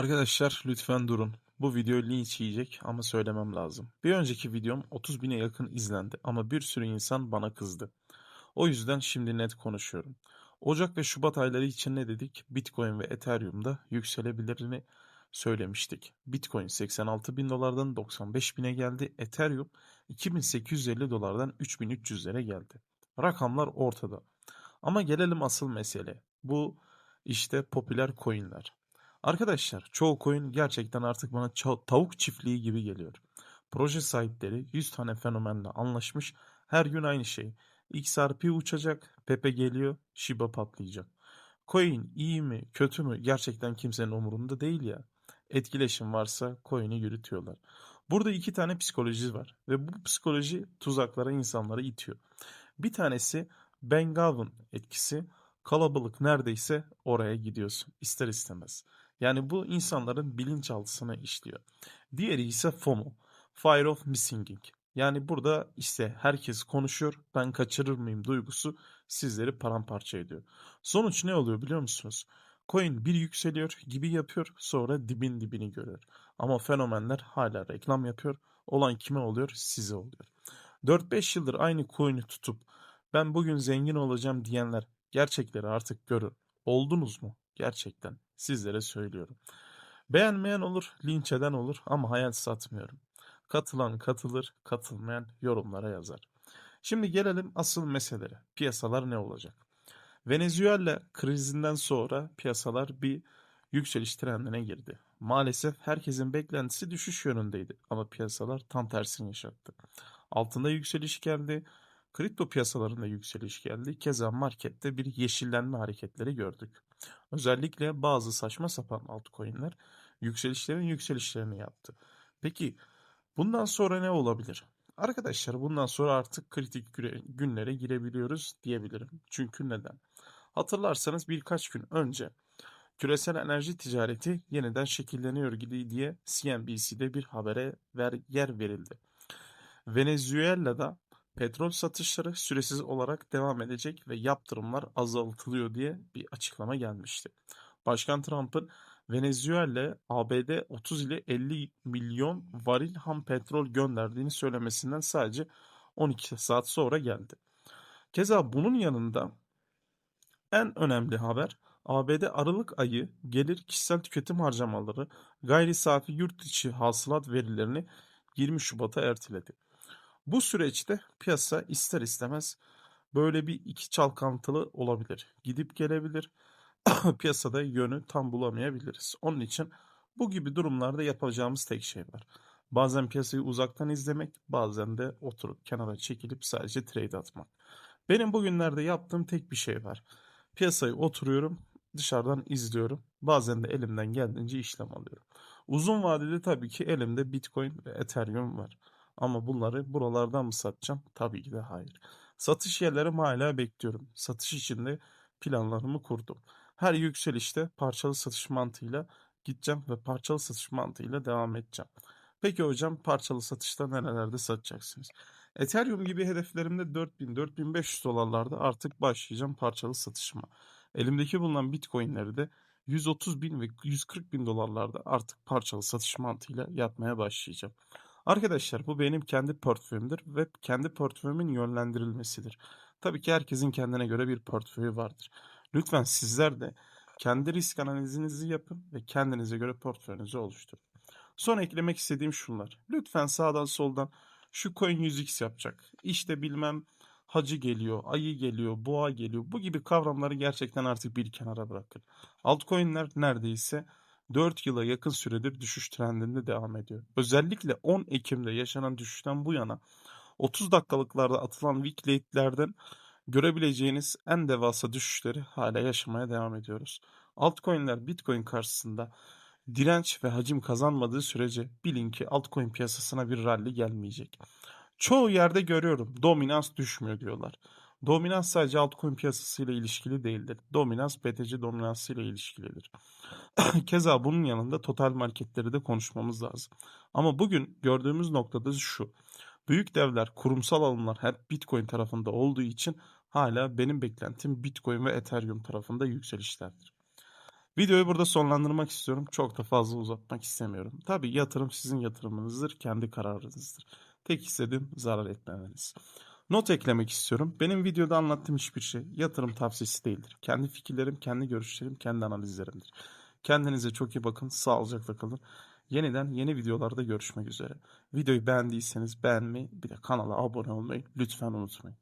Arkadaşlar lütfen durun. Bu video linç yiyecek ama söylemem lazım. Bir önceki videom 30 bine yakın izlendi ama bir sürü insan bana kızdı. O yüzden şimdi net konuşuyorum. Ocak ve Şubat ayları için ne dedik? Bitcoin ve Ethereum'da yükselebilirini söylemiştik. Bitcoin 86 bin dolardan 95 bine geldi. Ethereum 2850 dolardan 3300'lere geldi. Rakamlar ortada. Ama gelelim asıl mesele. Bu işte popüler coinler. Arkadaşlar çoğu coin gerçekten artık bana tavuk çiftliği gibi geliyor. Proje sahipleri 100 tane fenomenle anlaşmış. Her gün aynı şey. XRP uçacak, Pepe geliyor, Shiba patlayacak. Coin iyi mi, kötü mü gerçekten kimsenin umurunda değil ya. Etkileşim varsa coin'i yürütüyorlar. Burada iki tane psikoloji var ve bu psikoloji tuzaklara insanları itiyor. Bir tanesi Bengal'ın etkisi. Kalabalık neredeyse oraya gidiyorsun ister istemez. Yani bu insanların bilinçaltısına işliyor. Diğeri ise FOMO. Fear of Missing. Yani burada işte herkes konuşuyor, ben kaçırır mıyım duygusu sizleri paramparça ediyor. Sonuç ne oluyor biliyor musunuz? Coin bir yükseliyor gibi yapıyor, sonra dibin dibini görüyor. Ama fenomenler hala reklam yapıyor. Olan kime oluyor? Size oluyor. 4-5 yıldır aynı coin'i tutup ben bugün zengin olacağım diyenler gerçekleri artık görün. Oldunuz mu? Gerçekten sizlere söylüyorum. Beğenmeyen olur, linç eden olur ama hayal satmıyorum. Katılan katılır, katılmayan yorumlara yazar. Şimdi gelelim asıl meselelere. Piyasalar ne olacak? Venezuela krizinden sonra piyasalar bir yükseliş trendine girdi. Maalesef herkesin beklentisi düşüş yönündeydi ama piyasalar tam tersini yaşattı. Altında yükseliş geldi, kripto piyasalarında yükseliş geldi. Keza markette bir yeşillenme hareketleri gördük. Özellikle bazı saçma sapan altcoin'ler yükselişlerin yükselişlerini yaptı. Peki bundan sonra ne olabilir? Arkadaşlar bundan sonra artık kritik günlere girebiliyoruz diyebilirim. Çünkü neden? Hatırlarsanız birkaç gün önce küresel enerji ticareti yeniden şekilleniyor gibi diye CNBC'de bir habere ver, yer verildi. Venezuela'da petrol satışları süresiz olarak devam edecek ve yaptırımlar azaltılıyor diye bir açıklama gelmişti. Başkan Trump'ın Venezuela ABD 30 ile 50 milyon varil ham petrol gönderdiğini söylemesinden sadece 12 saat sonra geldi. Keza bunun yanında en önemli haber ABD Aralık ayı gelir kişisel tüketim harcamaları gayri safi yurt içi hasılat verilerini 20 Şubat'a erteledi. Bu süreçte piyasa ister istemez böyle bir iki çalkantılı olabilir. Gidip gelebilir. Piyasada yönü tam bulamayabiliriz. Onun için bu gibi durumlarda yapacağımız tek şey var. Bazen piyasayı uzaktan izlemek, bazen de oturup kenara çekilip sadece trade atmak. Benim bugünlerde yaptığım tek bir şey var. Piyasayı oturuyorum, dışarıdan izliyorum. Bazen de elimden geldiğince işlem alıyorum. Uzun vadede tabii ki elimde Bitcoin ve Ethereum var. Ama bunları buralardan mı satacağım? Tabii ki de hayır. Satış yerlerimi hala bekliyorum. Satış için de planlarımı kurdum. Her yükselişte parçalı satış mantığıyla gideceğim ve parçalı satış mantığıyla devam edeceğim. Peki hocam parçalı satışta nerelerde satacaksınız? Ethereum gibi hedeflerimde 4000-4500 dolarlarda artık başlayacağım parçalı satışıma. Elimdeki bulunan Bitcoin'leri de 130 bin ve 140 bin dolarlarda artık parçalı satış mantığıyla yapmaya başlayacağım. Arkadaşlar bu benim kendi portföyümdür ve kendi portföyümün yönlendirilmesidir. Tabii ki herkesin kendine göre bir portföyü vardır. Lütfen sizler de kendi risk analizinizi yapın ve kendinize göre portföyünüzü oluşturun. Son eklemek istediğim şunlar. Lütfen sağdan soldan şu coin 100x yapacak. İşte bilmem hacı geliyor, ayı geliyor, boğa geliyor. Bu gibi kavramları gerçekten artık bir kenara bırakın. Altcoin'ler neredeyse 4 yıla yakın süredir düşüş trendinde devam ediyor. Özellikle 10 Ekim'de yaşanan düşüşten bu yana 30 dakikalıklarda atılan weekly'lerden görebileceğiniz en devasa düşüşleri hala yaşamaya devam ediyoruz. Altcoin'ler Bitcoin karşısında direnç ve hacim kazanmadığı sürece bilin ki altcoin piyasasına bir rally gelmeyecek. Çoğu yerde görüyorum dominans düşmüyor diyorlar. Dominans sadece altcoin piyasasıyla ilişkili değildir. Dominans BTC dominansıyla ilişkilidir. Keza bunun yanında total marketleri de konuşmamız lazım. Ama bugün gördüğümüz noktada şu. Büyük devler, kurumsal alımlar hep Bitcoin tarafında olduğu için hala benim beklentim Bitcoin ve Ethereum tarafında yükselişlerdir. Videoyu burada sonlandırmak istiyorum. Çok da fazla uzatmak istemiyorum. Tabii yatırım sizin yatırımınızdır, kendi kararınızdır. Tek istediğim zarar etmemeniz. Not eklemek istiyorum. Benim videoda anlattığım hiçbir şey yatırım tavsiyesi değildir. Kendi fikirlerim, kendi görüşlerim, kendi analizlerimdir. Kendinize çok iyi bakın, sağlıcakla kalın. Yeniden yeni videolarda görüşmek üzere. Videoyu beğendiyseniz beğenmeyi, bir de kanala abone olmayı lütfen unutmayın.